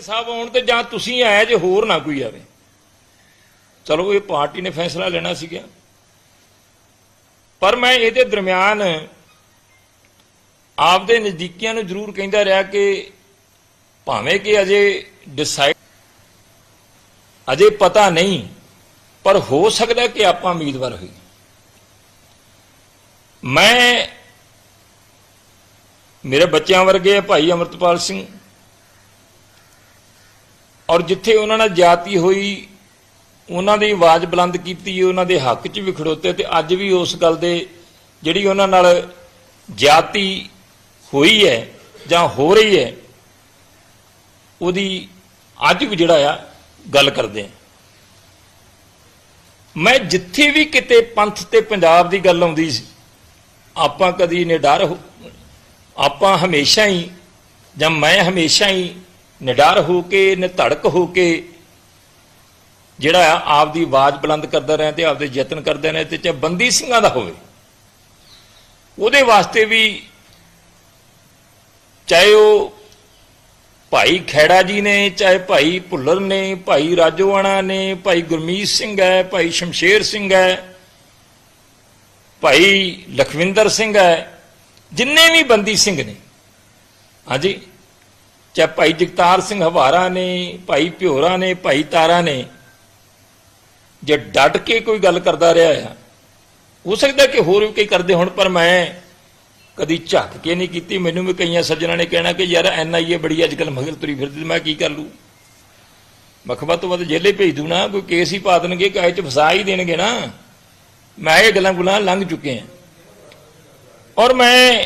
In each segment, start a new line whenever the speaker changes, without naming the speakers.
ਵੜਿੰਗਾ ਸਾਹਿਬ ਆਉਣ ਤੇ ਜਾਂ ਤੁਸੀਂ ਆਇਆ ਜੇ ਹੋਰ ਨਾ ਕੋਈ ਆਵੇ। ਚਲੋ, ਇਹ ਪਾਰਟੀ ਨੇ ਫੈਸਲਾ ਲੈਣਾ ਸੀਗਾ। ਪਰ ਮੈਂ ਇਹਦੇ ਦਰਮਿਆਨ ਆਪਦੇ ਨਜ਼ਦੀਕੀਆਂ ਨੂੰ ਜ਼ਰੂਰ ਕਹਿੰਦਾ ਰਿਹਾ ਕਿ ਭਾਵੇਂ ਕਿ ਅਜੇ ਡਿਸਾਈਡ ਅਜੇ ਪਤਾ ਨਹੀਂ, ਪਰ ਹੋ ਸਕਦਾ ਕਿ ਆਪਾਂ ਉਮੀਦਵਾਰ ਹੋਈ ਮੈਂ ਮੇਰੇ ਬੱਚਿਆਂ ਵਰਗੇ ਆ, ਭਾਈ ਅਮਰਤਪਾਲ ਸਿੰਘ ਔਰ ਜਿੱਥੇ ਉਹਨਾਂ ਨਾਲ ਜਾਤੀ ਹੋਈ, ਉਹਨਾਂ ਦੀ ਆਵਾਜ਼ ਬੁਲੰਦ ਕੀਤੀ, ਉਹਨਾਂ ਦੇ ਹੱਕ 'ਚ ਵੀ ਖੜੋਤੇ ਤੇ ਅੱਜ ਵੀ ਉਸ ਗੱਲ ਦੇ ਜਿਹੜੀ ਉਹਨਾਂ ਨਾਲ ਜਾਤੀ ਹੋਈ ਹੈ ਜਾਂ ਹੋ ਰਹੀ ਹੈ, ਉਹਦੀ ਅੱਜ ਵੀ ਜਿਹੜਾ ਆ ਗੱਲ ਕਰਦੇ ਆ ਮੈਂ ਜਿੱਥੇ ਵੀ ਕਿਤੇ ਪੰਥ ਤੇ ਪੰਜਾਬ ਦੀ ਗੱਲ ਆਉਂਦੀ ਸੀ, ਆਪਾਂ ਕਦੀ ਨਿਡਰ ਹੋ ਆਪਾਂ ਹਮੇਸ਼ਾ ਹੀ ਜਾਂ ਮੈਂ ਹਮੇਸ਼ਾ ਹੀ ਨਿਡਰ ਹੋ ਕੇ, ਨਿਧੜਕ ਹੋ ਕੇ ਜਿਹੜਾ ਆ ਆਪਦੀ ਆਵਾਜ਼ ਬੁਲੰਦ ਕਰਦਾ ਰਿਹਾ ਤੇ ਆਪਦੇ ਯਤਨ ਕਰਦੇ ਰਹੇ ਤੇ ਚਾਹੇ ਬੰਦੀ ਸਿੰਘਾਂ ਦਾ ਹੋਵੇ, ਉਹਦੇ ਵਾਸਤੇ ਵੀ ਚਾਹੇ ਉਹ ਭਾਈ ਖੈੜਾ ਜੀ ਨੇ, ਚਾਹੇ ਭਾਈ ਭੁੱਲਰ ਨੇ, ਭਾਈ ਰਾਜੋਆਣਾ ਨੇ, ਭਾਈ ਗੁਰਮੀਤ ਸਿੰਘ ਹੈ, ਭਾਈ ਸ਼ਮਸ਼ੇਰ ਸਿੰਘ ਹੈ, ਭਾਈ ਲਖਵਿੰਦਰ ਸਿੰਘ ਹੈ, ਜਿੰਨੇ ਵੀ ਬੰਦੀ ਸਿੰਘ ਨੇ, ਹਾਂਜੀ ਚਾਹੇ ਭਾਈ ਜਗਤਾਰ ਸਿੰਘ ਹਵਾਰਾ ਨੇ, ਭਾਈ ਭਿਓਰਾ ਨੇ, ਭਾਈ ਤਾਰਾ ਨੇ, ਜੇ ਡਟ ਕੇ ਕੋਈ ਗੱਲ ਕਰਦਾ ਰਿਹਾ ਆ, ਹੋ ਸਕਦਾ ਕਿ ਹੋਰ ਵੀ ਕਈ ਕਰਦੇ ਹੁਣ, ਪਰ ਮੈਂ ਕਦੀ ਝੱਕ ਕੇ ਨਹੀਂ ਕੀਤੀ। ਮੈਨੂੰ ਵੀ ਕਈਆਂ ਸੱਜਣਾ ਨੇ ਕਹਿਣਾ ਕਿ ਯਾਰ ਐਨਆਈਏ ਬੜੀ ਅੱਜ ਕੱਲ ਮਗਰ ਤੁਰੀ ਫਿਰਦੀ, ਮੈਂ ਕੀ ਕਰ ਲੂ ਮਖਬਾ ਤੋਂ ਵੱਧ ਜੇਲੇ ਭੇਜ ਦੂ ਨਾ, ਕੋਈ ਕੇਸ ਹੀ ਪਾ ਦੇਣਗੇ ਕਾਇ ਚ ਫਸਾ ਹੀ ਦੇਣਗੇ ਨਾ। ਮੈਂ ਇਹ ਗੱਲਾਂ ਗੁਲਾਂ ਲੰਘ ਚੁੱਕੇ ਹਾਂ ਔਰ ਮੈਂ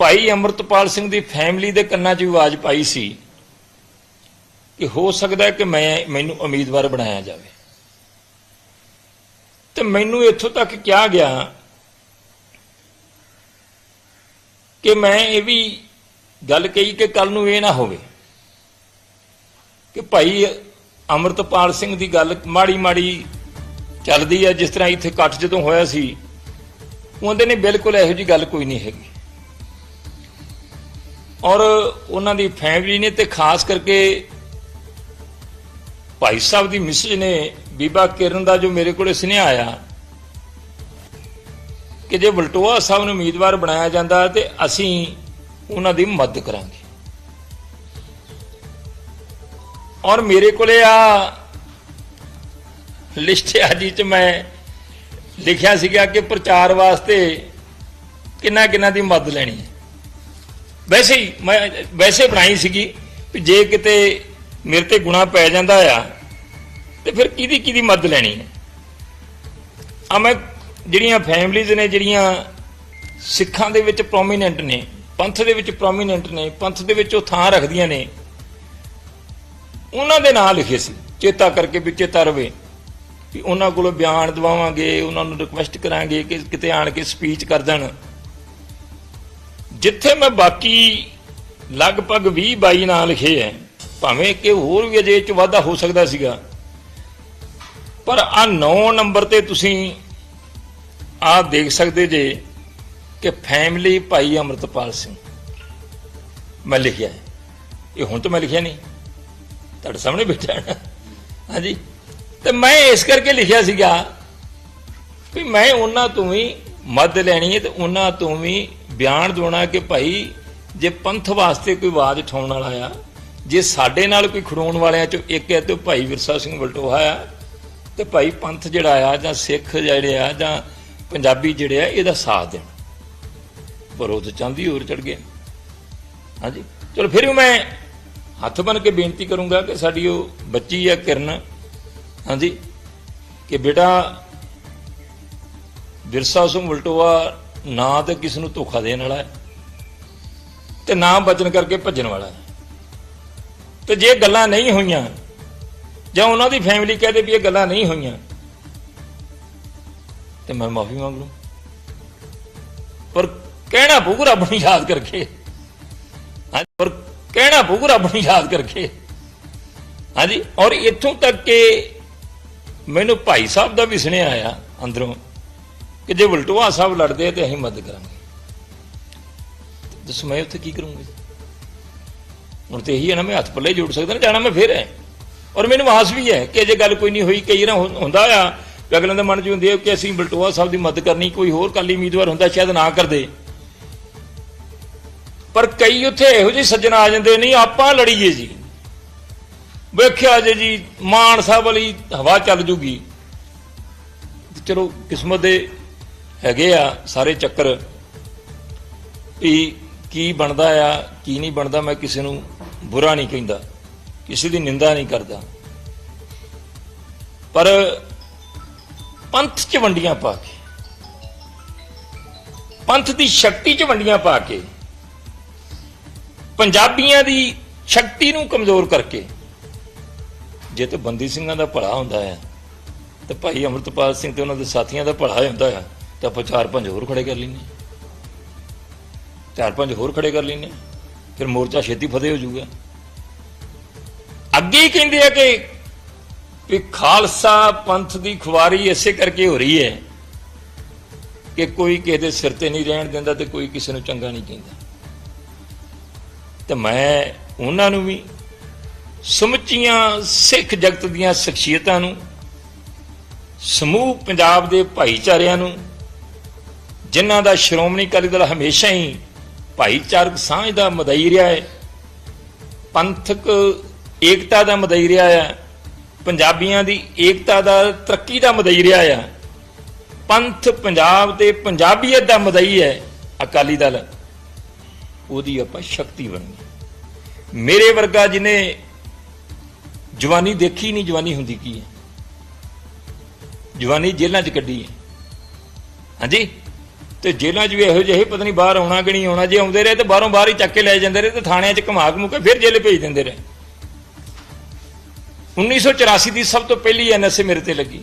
ਭਾਈ ਅਮਰਤਪਾਲ ਸਿੰਘ ਦੀ ਫੈਮਿਲੀ ਦੇ ਕੰਨਾਂ 'ਚ ਵੀ ਆਵਾਜ਼ ਪਾਈ ਸੀ ਕਿ ਹੋ ਸਕਦਾ ਹੈ ਕਿ ਮੈਂ ਮੈਨੂੰ ਉਮੀਦਵਾਰ ਬਣਾਇਆ ਜਾਵੇ। ਤੇ ਮੈਨੂੰ ਇੱਥੋਂ ਤੱਕ ਕਿਹਾ ਗਿਆ ਕਿ ਮੈਂ ਇਹ ਵੀ ਗੱਲ ਕਹੀ ਕਿ ਕੱਲ ਨੂੰ ਇਹ ਨਾ ਹੋਵੇ ਕਿ ਭਾਈ ਅਮਰਤਪਾਲ ਸਿੰਘ ਦੀ ਗੱਲ ਮਾੜੀ ਮਾੜੀ ਚੱਲਦੀ ਹੈ, ਜਿਸ ਤਰ੍ਹਾਂ ਇੱਥੇ ਇਕੱਠ ਜਦੋਂ ਹੋਇਆ ਸੀ, ਉਹਦੇ ਨੇ ਬਿਲਕੁਲ ਇਹੋ ਜੀ ਗੱਲ ਕੋਈ ਨਹੀਂ ਹੈਗੀ। ਔਰ ਉਹਨਾਂ ਦੀ ਫੈਮਿਲੀ ਨੇ ਤੇ ਖਾਸ ਕਰਕੇ ਭਾਈ ਸਾਹਿਬ ਦੀ ਮਿਸਜ ਨੇ ਬੀਬਾ ਕਿਰਨ ਦਾ ਜੋ ਮੇਰੇ ਕੋਲੇ ਸੁਨੇਹਾ ਆਇਆ ਕਿ ਜੇ ਬਲਟੋਆ ਸਾਹਿਬ ਨੂੰ ਉਮੀਦਵਾਰ ਬਣਾਇਆ ਜਾਂਦਾ ਤੇ ਅਸੀਂ ਉਹਨਾਂ ਦੀ ਮਦਦ ਕਰਾਂਗੇ। ਔਰ ਮੇਰੇ ਕੋਲੇ ਆ ਲਿਸਟ ਆ ਜੀ ਚ ਮੈਂ ਲਿਖਿਆ ਸੀਗਾ ਕਿ ਪ੍ਰਚਾਰ ਵਾਸਤੇ ਕਿੰਨਾ ਕਿੰਨਾ ਦੀ ਮਦਦ ਲੈਣੀ ਹੈ। ਵੈਸੇ ਹੀ ਮੈਂ ਵੈਸੇ ਬਣਾਈ ਸੀਗੀ ਕਿ ਜੇ ਕਿਤੇ ਮੇਰੇ ਤੇ ਗੁਣਾ ਪੈ ਜਾਂਦਾ ਆ, ਤੇ ਫਿਰ ਕਿਹਦੀ ਕਿਹਦੀ ਮਦਦ ਲੈਣੀ ਹੈ? ਆ ਮੈਂ ਜਿਹੜੀਆਂ ਫੈਮਲੀਜ਼ ਨੇ ਜਿਹੜੀਆਂ ਸਿੱਖਾਂ ਦੇ ਵਿੱਚ ਪ੍ਰੋਮੀਨੈਂਟ ਨੇ, ਪੰਥ ਦੇ ਵਿੱਚ ਪ੍ਰੋਮੀਨੈਂਟ ਨੇ, ਪੰਥ ਦੇ ਵਿੱਚ ਉਹ ਥਾਂ ਰੱਖਦੀਆਂ ਨੇ, ਉਹਨਾਂ ਦੇ ਨਾਂ ਲਿਖੇ ਸੀ, ਚੇਤਾ ਕਰਕੇ ਵੀ ਚੇਤਾ ਰਵੇ ਵੀ ਉਹਨਾਂ ਕੋਲੋਂ ਬਿਆਨ ਦਵਾਵਾਂਗੇ, ਉਹਨਾਂ ਨੂੰ ਰਿਕੁਐਸਟ ਕਰਾਂਗੇ ਕਿ ਕਿਤੇ ਆਣ ਕੇ ਸਪੀਚ ਕਰ ਦੇਣ। ਜਿੱਥੇ ਮੈਂ ਬਾਕੀ ਲਗਭਗ 20 22 ਨਾਂ ਲਿਖੇ ਐ, ਭਾਵੇਂ ਕਿ ਹੋਰ ਵੀ ਅਜੇ ਚ ਵਾਧਾ ਹੋ ਸਕਦਾ ਸੀਗਾ। ਪਰ ਆ 9 ਨੰਬਰ ਤੇ ਤੁਸੀਂ ਆ ਦੇਖ ਸਕਦੇ ਜੇ ਕਿ ਫੈਮਿਲੀ ਭਾਈ ਅਮਰਤਪਾਲ ਸਿੰਘ। ਮੈਂ ਲਿਖਿਆ ਇਹ ਹੁਣ ਤਾਂ ਮੈਂ ਲਿਖਿਆ ਨਹੀਂ। ਤੁਹਾਡੇ ਸਾਹਮਣੇ ਬੈਠਾ ਹਾਂਜੀ। ਤੇ ਮੈਂ ਇਸ ਕਰਕੇ ਲਿਖਿਆ ਸੀਗਾ ਵੀ ਮੈਂ ਉਹਨਾਂ ਤੋਂ ਵੀ ਮਦਦ ਲੈਣੀ ਹੈ ਤੇ ਉਹਨਾਂ ਤੋਂ ਵੀ ਬਿਆਨ ਦੇਣਾ ਕਿ ਭਾਈ, ਜੇ ਪੰਥ ਵਾਸਤੇ ਕੋਈ ਆਵਾਜ਼ ਉਠਾਉਣ ਵਾਲਾ ਆ, ਜੇ ਸਾਡੇ ਨਾਲ ਕੋਈ ਖੜੋਣ ਵਾਲਿਆਂ ਚੋਂ ਇੱਕ ਹੈ ਤੇ ਉਹ ਭਾਈ ਵਿਰਸਾ ਸਿੰਘ ਵਲਟੋਹਾ ਆ, ਤੇ ਭਾਈ ਪੰਥ ਜਿਹੜਾ ਆ, ਜਾਂ ਸਿੱਖ ਜਿਹੜੇ ਆ, ਜਾਂ ਪੰਜਾਬੀ ਜਿਹੜੇ ਆ, ਇਹਦਾ ਸਾਥ ਦੇਣ। ਪਰ ਉਹ ਤਾਂ ਚਾਂਦੀ ਹੋਰ ਚੜ ਗਏ। ਹਾਂਜੀ। ਚਲੋ ਫਿਰ ਵੀ ਮੈਂ ਹੱਥ ਬਨ ਕੇ ਬੇਨਤੀ ਕਰੂੰਗਾ ਕਿ ਸਾਡੀ ਉਹ ਬੱਚੀ ਆ ਕਿਰਨ, ਹਾਂਜੀ, ਕਿ ਬੇਟਾ ਵਿਰਸਾ ਸਿੰਘ ਵਲਟੋਆ ਨਾ ਤੇ ਕਿਸ ਨੂੰ ਧੋਖਾ ਦੇਣ ਵਾਲਾ ਹੈ ਤੇ ਨਾ ਬਚਨ ਕਰਕੇ ਭੱਜਣ ਵਾਲਾ ਹੈ। ਤੇ ਜੇ ਗੱਲਾਂ ਨਹੀਂ ਹੋਈਆਂ, ਜਾਂ ਉਹਨਾਂ ਦੀ ਫੈਮਿਲੀ ਕਹਦੇ ਵੀ ਇਹ ਗੱਲਾਂ ਨਹੀਂ ਹੋਈਆਂ, ਤੇ ਮੈਂ ਮਾਫੀ ਮੰਗ ਲੂੰ ਪਰ ਕਹਿਣਾ ਪਊ ਰੱਬ ਨੂੰ ਯਾਦ ਕਰਕੇ। ਹਾਂਜੀ, ਪਰ ਕਹਿਣਾ ਪਊ ਰੱਬ ਨੂੰ ਯਾਦ ਕਰਕੇ। ਹਾਂਜੀ, ਔਰ ਇੱਥੋਂ ਤੱਕ ਕਿ ਮੈਨੂੰ ਭਾਈ ਸਾਹਿਬ ਦਾ ਵੀ ਸੁਨੇਹਾ ਆਇਆ ਅੰਦਰੋਂ। ਕਿ ਜੇ ਵਲਟੋਆ ਸਾਹਿਬ ਲੜਦੇ ਆ ਤੇ ਅਸੀਂ ਮਦਦ ਕਰਾਂਗੇ। ਦੱਸੋ ਮੈਂ ਉੱਥੇ ਕੀ ਕਰੂੰਗਾ ਹੁਣ ਤੇ ਇਹੀ ਹੈ ਨਾ ਮੈਂ ਹੱਥ ਪੱਲੇ ਜੋੜ ਸਕਦਾ ਨਾ, ਜਾਣਾ ਮੈਂ ਫਿਰ ਹੈ। ਔਰ ਮੈਨੂੰ ਆਸ ਵੀ ਹੈ ਕਿ ਅਜੇ ਗੱਲ ਕੋਈ ਨਹੀਂ ਹੋਈ, ਕਈ ਨਾ ਹੁੰਦਾ ਆ ਅਗਲਿਆਂ ਦੇ ਮਨ 'ਚ ਹੁੰਦੀ ਹੈ ਕਿ ਅਸੀਂ ਬਲਟੋਆ ਸਾਹਿਬ ਦੀ ਮਦਦ ਕਰਨੀ, ਕੋਈ ਹੋਰ ਕਾਲੀ ਉਮੀਦਵਾਰ ਹੁੰਦਾ ਸ਼ਾਇਦ ਨਾ ਕਰਦੇ। ਪਰ ਕਈ ਉੱਥੇ ਇਹੋ ਜਿਹੇ ਸੱਜਣ ਆ ਜਾਂਦੇ ਨਹੀਂ ਆਪਾਂ ਲੜੀਏ ਜੀ। ਵੇਖਿਆ ਜੇ ਜੀ, ਮਾਨ ਸਾਹਿਬ ਵਾਲੀ ਹਵਾ ਚੱਲ ਜੂਗੀ। ਚਲੋ ਕਿਸਮਤ ਦੇ ਹੈਗੇ ਆ ਸਾਰੇ ਚੱਕਰ ਵੀ ਕੀ ਬਣਦਾ ਆ, ਕੀ ਨਹੀਂ ਬਣਦਾ, ਮੈਂ ਕਿਸੇ ਨੂੰ ਬੁਰਾ ਨਹੀਂ ਕਹਿੰਦਾ, ਕਿਸੇ ਦੀ ਨਿੰਦਾ ਨਹੀਂ ਕਰਦਾ। ਪਰ ਪੰਥ ਚ ਵੰਡੀਆਂ ਪਾ ਕੇ, ਪੰਥ ਦੀ ਸ਼ਕਤੀ ਚ ਵੰਡੀਆਂ ਪਾ ਕੇ, ਪੰਜਾਬੀਆਂ ਦੀ ਸ਼ਕਤੀ ਨੂੰ ਕਮਜ਼ੋਰ ਕਰਕੇ, ਜੇ ਤੇ ਬੰਦੀ ਸਿੰਘਾਂ ਦਾ ਭਲਾ ਹੁੰਦਾ ਹੈ ਤੇ ਭਾਈ ਅਮਰਤਪਾਲ ਸਿੰਘ ਤੇ ਉਹਨਾਂ ਦੇ ਸਾਥੀਆਂ ਦਾ ਭਲਾ ਹੁੰਦਾ ਹੈ ਤਾਂ ਆਪਾਂ ਚਾਰ ਪੰਜ ਹੋਰ ਖੜੇ ਕਰ ਲੈਂਦੇ ਹਾਂ। ਚਾਰ ਪੰਜ ਹੋਰ ਖੜੇ ਕਰ ਲੈਂਦੇ ਹਾਂ। ਫਿਰ ਮੋਰਚਾ ਛੇਤੀ ਫਤਿਹ ਹੋ ਜਾਊਗਾ ਅੱਗੇ ਹੀ ਕਹਿੰਦੇ ਆ ਕਿ ਵੀ ਖਾਲਸਾ ਪੰਥ ਦੀ ਖੁਆਰੀ ਇਸੇ ਕਰਕੇ ਹੋ ਰਹੀ ਹੈ ਕਿ ਕੋਈ ਕਿਸੇ ਦੇ ਸਿਰ ਤੇ ਨਹੀਂ ਰਹਿਣ ਦਿੰਦਾ ਤੇ ਕੋਈ ਕਿਸੇ ਨੂੰ ਚੰਗਾ ਨਹੀਂ ਕਹਿੰਦਾ ਤੇ ਮੈਂ ਉਹਨਾਂ ਨੂੰ ਵੀ ਸਮੁੱਚੀਆਂ ਸਿੱਖ ਜਗਤ ਦੀਆਂ ਸ਼ਖਸੀਅਤਾਂ ਨੂੰ, ਸਮੂਹ ਪੰਜਾਬ ਦੇ ਭਾਈਚਾਰਿਆਂ ਨੂੰ ਜਿਨ੍ਹਾਂ ਦਾ ਸ਼੍ਰੋਮਣੀ ਅਕਾਲੀ ਦਲ ਹਮੇਸ਼ਾ ਹੀ ਭਾਈਚਾਰਕ ਸਾਂਝ ਦਾ ਮਦਈ ਰਿਹਾ ਹੈ, ਪੰਥਕ ਏਕਤਾ ਦਾ ਮਦਈ ਰਿਹਾ ਹੈ, ਪੰਜਾਬੀਆਂ ਦੀ ਏਕਤਾ ਦਾ ਤਰੱਕੀ ਦਾ ਮਦਈ ਰਿਹਾ ਹੈ, ਪੰਥ ਪੰਜਾਬ ਤੇ ਪੰਜਾਬੀਅਤ ਦਾ ਮਦਈ ਹੈ ਅਕਾਲੀ ਦਲ। ਉਹਦੀ ਆਪਾਂ ਸ਼ਕਤੀ ਬਣਨੀ ਮੇਰੇ ਵਰਗਾ ਜਿਹਨੇ ਜਵਾਨੀ ਦੇਖੀ ਨਹੀਂ, ਜਵਾਨੀ ਹੁੰਦੀ ਕੀ ਹੈ? ਜਵਾਨੀ ਜੇਲ੍ਹਾਂ 'ਚ ਕੱਢੀ ਹੈ। ਹਾਂਜੀ? ਤੇ ਜੇਲ੍ਹਾਂ 'ਚ ਵੀ ਇਹੋ ਜਿਹੇ ਪਤਾ ਨਹੀਂ ਬਾਹਰ ਆਉਣਾ ਕਿ ਨਹੀਂ ਆਉਣਾ, ਜੇ ਆਉਂਦੇ ਰਹੇ ਤੇ ਬਾਹਰੋਂ ਬਾਹਰ ਹੀ ਚੱਕ ਕੇ ਲੈ ਜਾਂਦੇ ਰਹੇ ਤੇ ਥਾਣਿਆਂ 'ਚ ਘੁਮਾ ਘਮੂ ਕੇ ਫਿਰ ਜੇਲ੍ਹ ਭੇਜ ਦਿੰਦੇ ਰਹੇ। 1984 ਦੀ ਸਭ ਤੋਂ ਪਹਿਲੀ ਐਨਐਸਏ ਮੇਰੇ ਤੇ ਲੱਗੀ।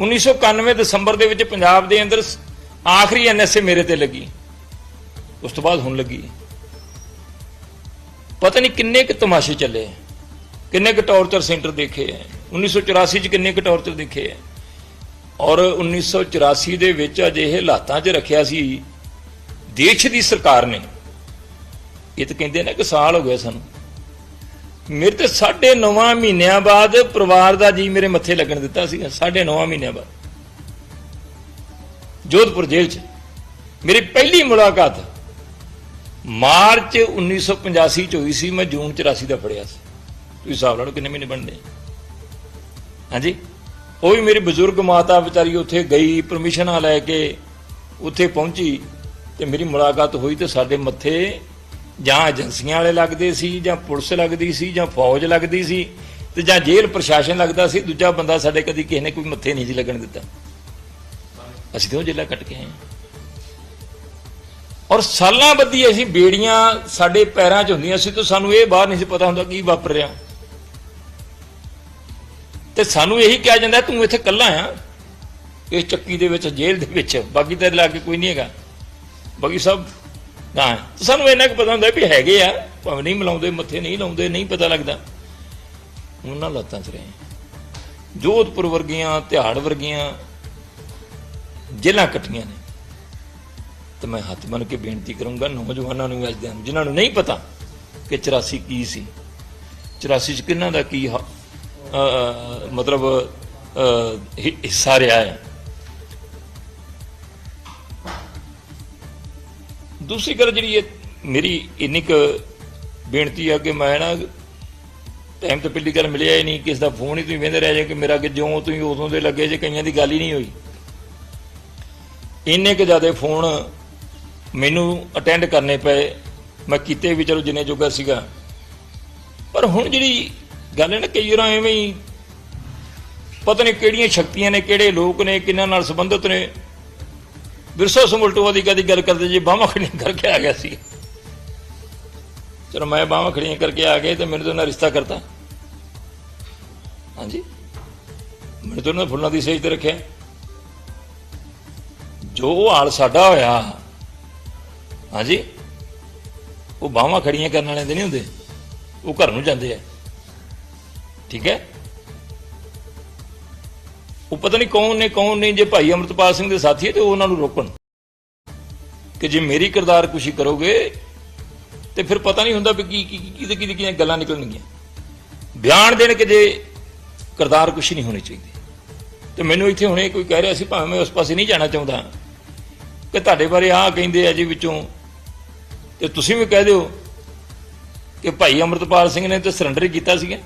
1991 ਦਸੰਬਰ ਦੇ ਵਿੱਚ ਪੰਜਾਬ ਦੇ ਅੰਦਰ ਸ- ਆਖਰੀ ਐਨਐਸਏ ਮੇਰੇ ਤੇ ਲੱਗੀ। ਉਸ ਤੋਂ ਬਾਅਦ ਹੁਣ ਲੱਗੀ। ਪਤਾ ਨਹੀਂ ਕਿੰਨੇ ਕੁ ਤਮਾਸ਼ੇ ਚੱਲੇ, ਕਿੰਨੇ ਕੁ ਟੌਰਚਰ ਸੈਂਟਰ ਦੇਖੇ ਆ 1984 ਚ ਕਿੰਨੇ ਕੁ ਟੌਰਚਰ ਦੇਖੇ ਹੈ ਔਰ 1984 ਦੇ ਵਿੱਚ ਅਜਿਹੇ ਹਾਲਾਤਾਂ 'ਚ ਰੱਖਿਆ ਸੀ ਦੇਸ਼ ਦੀ ਸਰਕਾਰ ਨੇ। ਇਹ ਤਾਂ ਕਹਿੰਦੇ ਨੇ ਕਿ ਸਾਲ ਹੋ ਗਿਆ ਸਾਨੂੰ। ਮੇਰੇ ਤੇ 9.5 ਮਹੀਨਿਆਂ ਬਾਅਦ ਪਰਿਵਾਰ ਦਾ ਜੀ ਮੇਰੇ ਮੱਥੇ ਲੱਗਣ ਦਿੱਤਾ ਸੀ 9.5 ਮਹੀਨਿਆਂ ਬਾਅਦ। ਜੋਧਪੁਰ ਜੇਲ੍ਹ 'ਚ ਮੇਰੀ ਪਹਿਲੀ ਮੁਲਾਕਾਤ ਮਾਰਚ 1985 ਚ ਹੋਈ ਸੀ, ਮੈਂ ਜੂਨ 84 ਦਾ ਫੜਿਆ ਸੀ। ਤੁਸੀਂ ਹਿਸਾਬ ਲਾ ਲਓ ਕਿੰਨੇ ਮਹੀਨੇ ਬਣਦੇ ਹਾਂਜੀ? ਉਹ ਵੀ ਮੇਰੀ ਬਜ਼ੁਰਗ ਮਾਤਾ ਵਿਚਾਰੀ ਉੱਥੇ ਗਈ ਪਰਮਿਸ਼ਨਾਂ ਲੈ ਕੇ ਉੱਥੇ ਪਹੁੰਚੀ ਤੇ ਮੇਰੀ ਮੁਲਾਕਾਤ ਹੋਈ ਤੇ ਸਾਡੇ ਮੱਥੇ ਜਾਂ ਏਜੰਸੀਆਂ ਵਾਲੇ ਲੱਗਦੇ ਸੀ, ਜਾਂ ਪੁਲਿਸ ਲੱਗਦੀ ਸੀ, ਜਾਂ ਫੌਜ ਲੱਗਦੀ ਸੀ ਤੇ ਜਾਂ ਜੇਲ੍ਹ ਪ੍ਰਸ਼ਾਸਨ ਲੱਗਦਾ ਸੀ, ਦੂਜਾ ਬੰਦਾ ਸਾਡੇ ਕਦੀ ਕਿਸੇ ਨੇ ਕੋਈ ਮੱਥੇ ਨਹੀਂ ਸੀ ਲੱਗਣ ਦਿੱਤਾ। ਅਸੀਂ ਕਿਉਂ ਜੇਲ੍ਹਾਂ ਕੱਟ ਕੇ ਆਏ ਔਰ ਸਾਲਾਂ ਬੱਧੀ ਅਸੀਂ ਬੇੜੀਆਂ ਸਾਡੇ ਪੈਰਾਂ 'ਚ ਹੁੰਦੀਆਂ ਸੀ ਤਾਂ ਸਾਨੂੰ ਇਹ ਬਾਹਰ ਨਹੀਂ ਸੀ ਪਤਾ ਹੁੰਦਾ ਕੀ ਵਾਪਰ ਰਿਹਾ। ਤੇ ਸਾਨੂੰ ਇਹੀ ਕਿਹਾ ਜਾਂਦਾ, ਤੂੰ ਇੱਥੇ ਇਕੱਲਾ ਆ। ਇਸ ਚੱਕੀ ਦੇ ਵਿੱਚ, ਜੇਲ੍ਹ ਦੇ ਵਿੱਚ ਬਾਕੀ ਤੇਰੇ ਲਾਗੇ ਕੋਈ ਨਹੀਂ ਹੈਗਾ। ਬਾਕੀ ਸਭ ਨਾ ਹੈ। ਸਾਨੂੰ ਇੰਨਾ ਕੁ ਪਤਾ ਹੁੰਦਾ ਵੀ ਹੈਗੇ ਆ, ਭਾਵੇਂ ਨਹੀਂ ਮਿਲਾਉਂਦੇ, ਮੱਥੇ ਨਹੀਂ ਲਾਉਂਦੇ, ਨਹੀਂ ਪਤਾ ਲੱਗਦਾ। ਉਹਨਾਂ ਲੱਤਾਂ 'ਚ ਰਹੇ। ਜੋਧਪੁਰ ਵਰਗੀਆਂ ਤਿਹਾੜ ਵਰਗੀਆਂ ਜੇਲ੍ਹਾਂ ਇਕੱਠੀਆਂ ਨੇ। ਤੇ ਮੈਂ ਹੱਥ ਬੰਨ ਕੇ ਬੇਨਤੀ ਕਰੂੰਗਾ ਨੌਜਵਾਨਾਂ ਨੂੰ ਅੱਜ ਦੇ ਜਿਨ੍ਹਾਂ ਨੂੰ ਨਹੀਂ ਪਤਾ ਕਿ 84 ਕੀ ਸੀ। 84 ਚ ਕਿੰਨਾ ਦਾ ਕੀ ਹ- ਮਤਲਬ ਅ, ਹਿੱਸਾ ਰਿਹਾ ਹੈ। ਦੂਸਰੀ ਗੱਲ ਜਿਹੜੀ ਹੈ ਮੇਰੀ ਇੰਨੀ ਕੁ ਬੇਨਤੀ ਆ ਕਿ ਮੈਂ ਨਾ ਟਾਈਮ ਤੋਂ ਪਹਿਲੀ ਗੱਲ ਮਿਲਿਆ ਹੀ ਨਹੀਂ ਕਿਸ ਦਾ ਫੋਨ ਹੀ ਤੁਸੀਂ ਵੇਂਦੇ ਰਹਿ ਜਾ ਕਿ ਮੇਰਾ ਕਿ ਜਿਉਂ ਤੁਸੀਂ ਉਦੋਂ ਦੇ ਲੱਗੇ ਜੇ ਕਈਆਂ ਦੀ ਗੱਲ ਹੀ ਨਹੀਂ ਹੋਈ। ਇੰਨੇ ਕੁ ਜ਼ਿਆਦਾ ਫੋਨ ਮੈਨੂੰ ਅਟੈਂਡ ਕਰਨੇ ਪਏ। ਮੈਂ ਕੀਤੇ ਵੀ ਚਲੋ ਜਿੰਨੇ ਜੋਗਾ ਸੀਗਾ। ਪਰ ਹੁਣ ਜਿਹੜੀ ਗੱਲ ਹੈ ਨਾ ਕਈ ਵਾਰ ਐਵੇਂ ਹੀ, ਪਤਾ ਨਹੀਂ ਕਿਹੜੀਆਂ ਸ਼ਕਤੀਆਂ ਨੇ, ਕਿਹੜੇ ਲੋਕ ਨੇ ਕਿੰਨਾਂ ਨਾਲ ਸੰਬੰਧਿਤ ਨੇ। ਵਿਰਸਾ ਸਮੁਲਟੋਆ ਦੀ ਕਦੀ ਗੱਲ ਕਰਦੇ ਜੇ ਬਾਹਾਂ ਖੜੀਆਂ ਕਰਕੇ ਆ ਗਿਆ ਸੀ। ਚਲੋ ਮੈਂ ਬਾਹਾਂ ਖੜੀਆਂ ਕਰਕੇ ਆ ਗਏ ਤੇ ਮੈਨੂੰ ਤਾਂ ਉਹਨਾਂ ਰਿਸ਼ਤਾ ਕਰਤਾ। ਹਾਂਜੀ? ਮੈਨੂੰ ਤਾਂ ਉਹਨਾਂ ਫੁੱਲਾਂ ਦੀ ਸੇਜ ਤੇ ਰੱਖਿਆ। ਜੋ ਹਾਲ ਸਾਡਾ ਹੋਇਆ, ਹਾਂਜੀ? ਉਹ ਬਾਹਾਂ ਖੜੀਆਂ ਕਰਨ ਵਾਲੇ ਦੇ ਨਹੀਂ ਹੁੰਦੇ। ਉਹ ਘਰ ਨੂੰ ਜਾਂਦੇ ਆ। ਠੀਕ ਹੈ? ਉਹ ਪਤਾ ਨਹੀਂ ਕੌਣ ਨੇ, ਕੌਣ ਨਹੀਂ, ਜੇ ਭਾਈ ਅਮਰਤਪਾਲ ਸਿੰਘ ਦੇ ਸਾਥੀ ਹੈ ਤੇ ਉਹਨਾਂ ਨੂੰ ਰੋਕਣ। ਕਿ ਜੇ ਮੇਰੀ ਕਿਰਦਾਰ ਕੁਸ਼ੀ ਕਰੋਗੇ, ਤੇ ਫਿਰ ਪਤਾ ਨਹੀਂ ਹੁੰਦਾ ਵੀ ਕੀ ਕੀ ਕਿਹਦੇ ਕਿਹਦੇ, ਕਿਹਦੀਆਂ ਗੱਲਾਂ ਨਿਕਲਣਗੀਆਂ। ਬਿਆਨ ਦੇਣ ਕਿ ਜੇ ਕਿਰਦਾਰ ਕੁਛ ਨਹੀਂ ਹੋਣੀ ਚਾਹੀਦੀ। ਤੇ ਮੈਨੂੰ ਇੱਥੇ ਹੁਣੇ ਕੋਈ ਕਹਿ ਰਿਹਾ ਸੀ, ਭਾਵੇਂ ਮੈਂ ਉਸ ਪਾਸੇ ਨਹੀਂ ਜਾਣਾ ਚਾਹੁੰਦਾ, ਕਿ ਤੁਹਾਡੇ ਬਾਰੇ ਆਹ ਕਹਿੰਦੇ ਆ ਜੀ ਵਿੱਚੋਂ, ਤੇ ਤੁਸੀਂ ਵੀ ਕਹਿ ਦਿਓ ਕਿ ਭਾਈ ਅਮਰਤਪਾਲ ਸਿੰਘ ਨੇ ਤਾਂ ਸਰੈਂਡਰ ਹੀ ਕੀਤਾ ਸੀਗਾ।